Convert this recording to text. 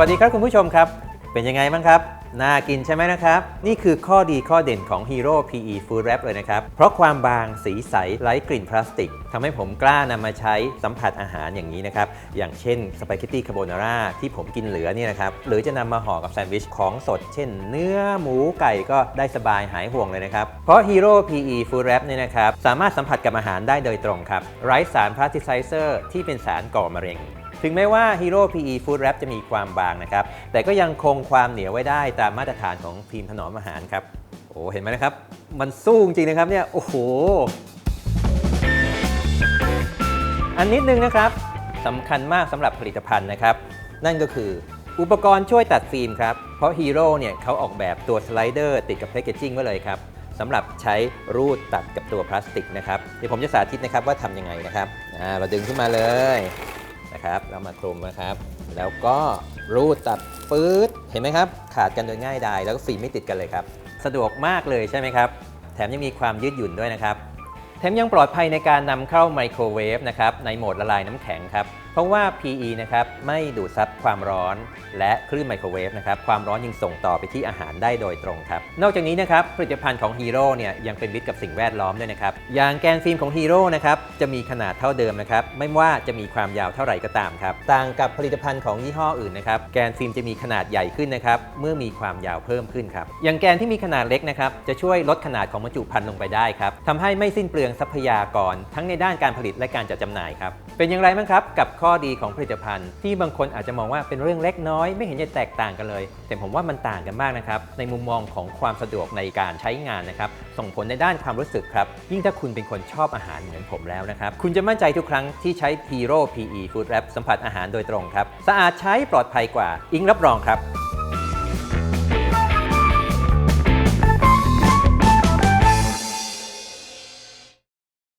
วัสดีครับคุณผู้ชมครับ เป็นยังไงบ้างครับ น่ากินใช่ไหมนะครับ นี่คือข้อดีข้อเด่นของ Hero PE Food Wrap เลยนะครับ เพราะความบางสีใสไร้กลิ่นพลาสติกทำให้ผมกล้านำมาใช้สัมผัสอาหารอย่างนี้นะครับ อย่างเช่นสปาเกตตี้คาโบนาร่าที่ผมกินเหลือเนี่ยนะครับ หรือจะนำมาห่อกับแซนด์วิชของสด เช่นเนื้อหมูไก่ก็ได้สบายหายห่วงเลยนะครับ เพราะ Hero PE Food Wrap เนี่ยนะครับ สามารถสัมผัสกับอาหารได้โดยตรงครับไร้สารพลาสติไซเซอร์ที่เป็นสารก่อมะเร็ง ถึงแม้ว่า Hero PE Food Wrap จะมีความบางนะครับ แต่ก็ยังคงความเหนียวไว้ได้ตามมาตรฐานของทีมถนอมอาหารครับ โอ้เห็นไหมนะครับ มันสู้จริงนะครับเนี่ย โอ้โห อันนิดนึงนะครับสำคัญมากสำหรับผลิตภัณฑ์นะครับ นั่นก็คืออุปกรณ์ช่วยตัดฟิล์มครับ เพราะ Hero เนี่ยเขาออกแบบตัวสไลเดอร์ติดกับแพคเกจิ้งไว้เลยครับสำหรับใช้รูดตัดกับตัวพลาสติกนะครับ เดี๋ยวผมจะสาธิตนะครับว่าทำยังไงนะครับอ่าเราดึงขึ้นมาเลย นะครับแล้วมาคลุมนะครับ แล้วก็รูดตัดฟืดเห็นไหมครับ ขาดกันโดยง่ายดายแล้วก็ฟีไม่ติดกันเลยครับ สะดวกมากเลยใช่ไหมครับ แถมยังมีความยืดหยุ่นด้วยนะครับ แถมยังปลอดภัยในการนำเข้าไมโครเวฟนะครับในโหมดละลายน้ำแข็งครับ ราะว่า PE นะครับไม่ดูดซับความร้อน และคลื่นไมโครเวฟนะครับความร้อนยังส่งต่อไปที่อาหารได้โดยตรงครับ นอกจากนี้นะครับผลิตภัณฑ์ของ Hero เนี่ยยังเป็นมิตรกับสิ่งแวดล้อมด้วยนะครับอย่างแกนฟิล์มของ Hero นะครับจะมีขนาดเท่าเดิมนะครับไม่ว่าจะมีความยาวเท่าไหร่ก็ตามครับต่างกับผลิตภัณฑ์ของยี่ห้ออื่นนะครับแกนฟิล์มจะมีขนาดใหญ่ขึ้นนะครับเมื่อมีความยาวเพิ่มขึ้นครับอย่างแกนที่มีขนาดเล็กนะครับจะช่วยลดขนาดของบรรจุภัณฑ์ลงไปได้ครับทำให้ไม่สิ้นเปลืองทรัพยากร ทั้งในด้านการผลิตและการจัดจำหน่ายครับเป็นอย่างไรบ้างครับกับข้อดีของผลิตภัณฑ์ ที่บางคนอาจจะมองว่าเป็นเรื่องเล็กน้อย ไม่เห็นจะแตกต่างกันเลย แต่ผมว่ามันต่างกันมากนะครับในมุมมองของความสะดวกในการใช้งานนะครับส่งผลในด้านความรู้สึกครับ ยิ่งถ้าคุณเป็นคนชอบอาหารเหมือนผมแล้วนะครับคุณจะมั่นใจทุกครั้งที่ใช้ Hero PE Food Wrap สัมผัสอาหารโดยตรงครับสะอาดใช้ปลอดภัยกว่า อิงรับรองครับ